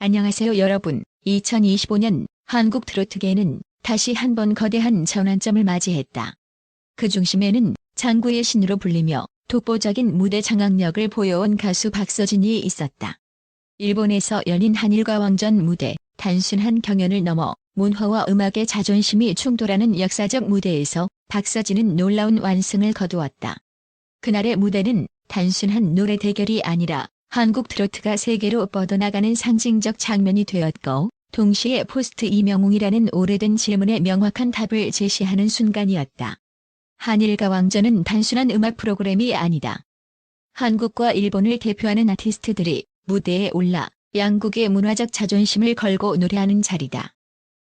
안녕하세요 여러분. 2025년 한국 트로트계는 다시 한 번 거대한 전환점을 맞이했다. 그 중심에는 장구의 신으로 불리며 독보적인 무대 장악력을 보여온 가수 박서진이 있었다. 일본에서 열린 한일과 왕전 무대, 단순한 경연을 넘어 문화와 음악의 자존심이 충돌하는 역사적 무대에서 박서진은 놀라운 완승을 거두었다. 그날의 무대는 단순한 노래 대결이 아니라 한국 트로트가 세계로 뻗어나가는 상징적 장면이 되었고, 동시에 포스트 이명웅이라는 오래된 질문에 명확한 답을 제시하는 순간이었다. 한일과 왕전은 단순한 음악 프로그램이 아니다. 한국과 일본을 대표하는 아티스트들이 무대에 올라 양국의 문화적 자존심을 걸고 노래하는 자리다.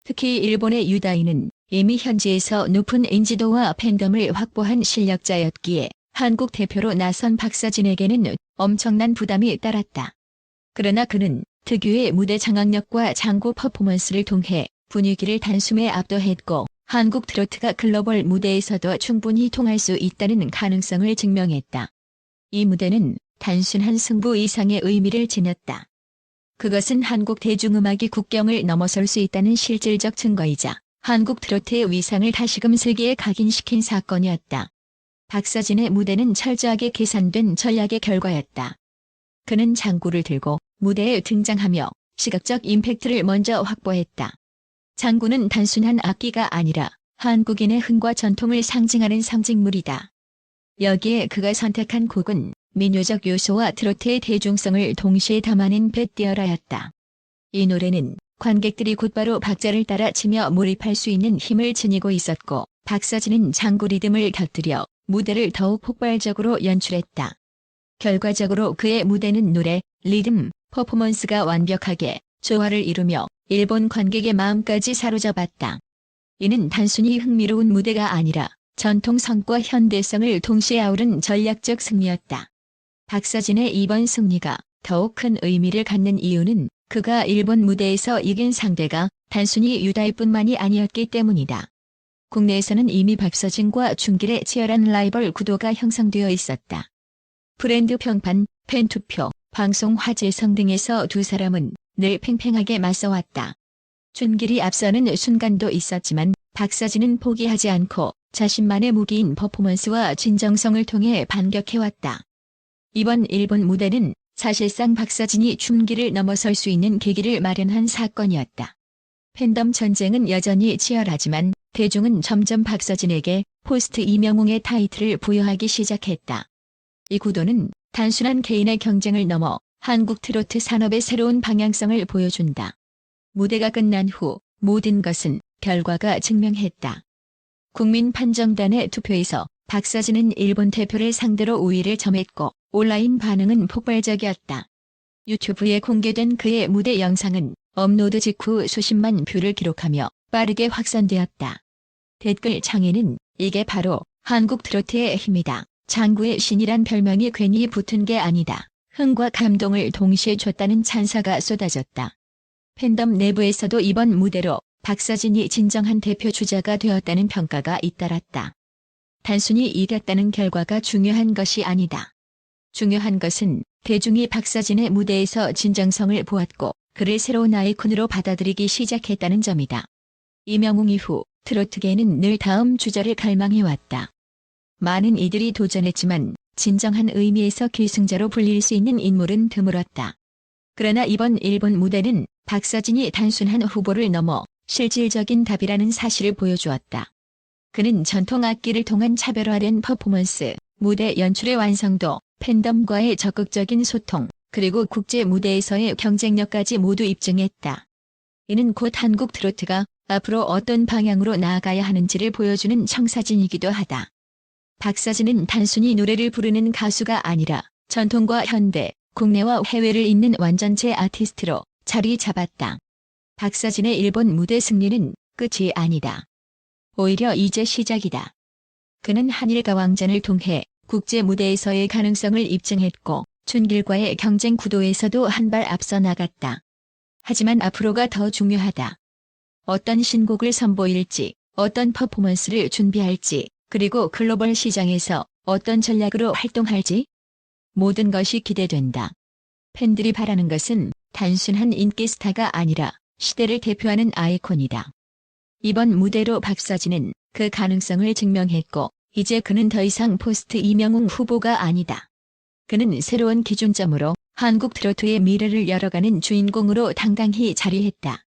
특히 일본의 유다인은 이미 현지에서 높은 인지도와 팬덤을 확보한 실력자였기에 한국 대표로 나선 박서진에게는 엄청난 부담이 따랐다. 그러나 그는 특유의 무대 장악력과 장구 퍼포먼스를 통해 분위기를 단숨에 압도했고 한국 트로트가 글로벌 무대에서도 충분히 통할 수 있다는 가능성을 증명했다. 이 무대는 단순한 승부 이상의 의미를 지녔다. 그것은 한국 대중음악이 국경을 넘어설 수 있다는 실질적 증거이자 한국 트로트의 위상을 다시금 세계에 각인시킨 사건이었다. 박서진의 무대는 철저하게 계산된 전략의 결과였다. 그는 장구를 들고 무대에 등장하며 시각적 임팩트를 먼저 확보했다. 장구는 단순한 악기가 아니라 한국인의 흥과 전통을 상징하는 상징물이다. 여기에 그가 선택한 곡은 민요적 요소와 트로트의 대중성을 동시에 담아낸 뱃띠어라였다. 이 노래는 관객들이 곧바로 박자를 따라 치며 몰입할 수 있는 힘을 지니고 있었고 박서진은 장구 리듬을 곁들여 무대를 더욱 폭발적으로 연출했다. 결과적으로 그의 무대는 노래, 리듬, 퍼포먼스가 완벽하게 조화를 이루며 일본 관객의 마음까지 사로잡았다. 이는 단순히 흥미로운 무대가 아니라 전통성과 현대성을 동시에 아우른 전략적 승리였다. 박서진의 이번 승리가 더욱 큰 의미를 갖는 이유는 그가 일본 무대에서 이긴 상대가 단순히 유다일 뿐만이 아니었기 때문이다. 국내에서는 이미 박서진과 중길의 치열한 라이벌 구도가 형성되어 있었다. 브랜드 평판, 팬투표, 방송 화제 성 등에서 두 사람은 늘 팽팽하게 맞서왔다. 준길이 앞서는 순간도 있었지만 박서진은 포기하지 않고 자신만의 무기인 퍼포먼스와 진정성을 통해 반격해왔다. 이번 일본 무대는 사실상 박서진이 춤기를 넘어설 수 있는 계기를 마련한 사건이었다. 팬덤 전쟁은 여전히 치열하지만 대중은 점점 박서진에게 포스트 이명웅의 타이틀을 부여하기 시작했다. 이 구도는 단순한 개인의 경쟁을 넘어 한국 트로트 산업의 새로운 방향성을 보여준다. 무대가 끝난 후 모든 것은 결과가 증명했다. 국민 판정단의 투표에서 박서진은 일본 대표를 상대로 우위를 점했고 온라인 반응은 폭발적이었다. 유튜브에 공개된 그의 무대 영상은 업로드 직후 수십만 뷰를 기록하며 빠르게 확산되었다. 댓글 창에는 이게 바로 한국 트로트의 힘이다. 장구의 신이란 별명이 괜히 붙은 게 아니다. 흥과 감동을 동시에 줬다는 찬사가 쏟아졌다. 팬덤 내부에서도 이번 무대로 박서진이 진정한 대표 주자가 되었다는 평가가 잇따랐다. 단순히 이겼다는 결과가 중요한 것이 아니다. 중요한 것은 대중이 박서진의 무대에서 진정성을 보았고 그를 새로운 아이콘으로 받아들이기 시작했다는 점이다. 이명웅 이후 트로트계는 늘 다음 주자를 갈망해왔다. 많은 이들이 도전했지만 진정한 의미에서 기승자로 불릴 수 있는 인물은 드물었다. 그러나 이번 일본 무대는 박서진이 단순한 후보를 넘어 실질적인 답이라는 사실을 보여주었다. 그는 전통 악기를 통한 차별화된 퍼포먼스, 무대 연출의 완성도, 팬덤과의 적극적인 소통, 그리고 국제 무대에서의 경쟁력까지 모두 입증했다. 이는 곧 한국 트로트가 앞으로 어떤 방향으로 나아가야 하는지를 보여주는 청사진이기도 하다. 박서진은 단순히 노래를 부르는 가수가 아니라 전통과 현대, 국내와 해외를 잇는 완전체 아티스트로 자리 잡았다. 박서진의 일본 무대 승리는 끝이 아니다. 오히려 이제 시작이다. 그는 한일과 왕전을 통해 국제 무대에서의 가능성을 입증했고 춘길과의 경쟁 구도에서도 한 발 앞서 나갔다. 하지만 앞으로가 더 중요하다. 어떤 신곡을 선보일지, 어떤 퍼포먼스를 준비할지, 그리고 글로벌 시장에서 어떤 전략으로 활동할지 모든 것이 기대된다. 팬들이 바라는 것은 단순한 인기 스타가 아니라 시대를 대표하는 아이콘이다. 이번 무대로 박서진은 그 가능성을 증명했고 이제 그는 더 이상 포스트 이명웅 후보가 아니다. 그는 새로운 기준점으로 한국 트로트의 미래를 열어가는 주인공으로 당당히 자리했다.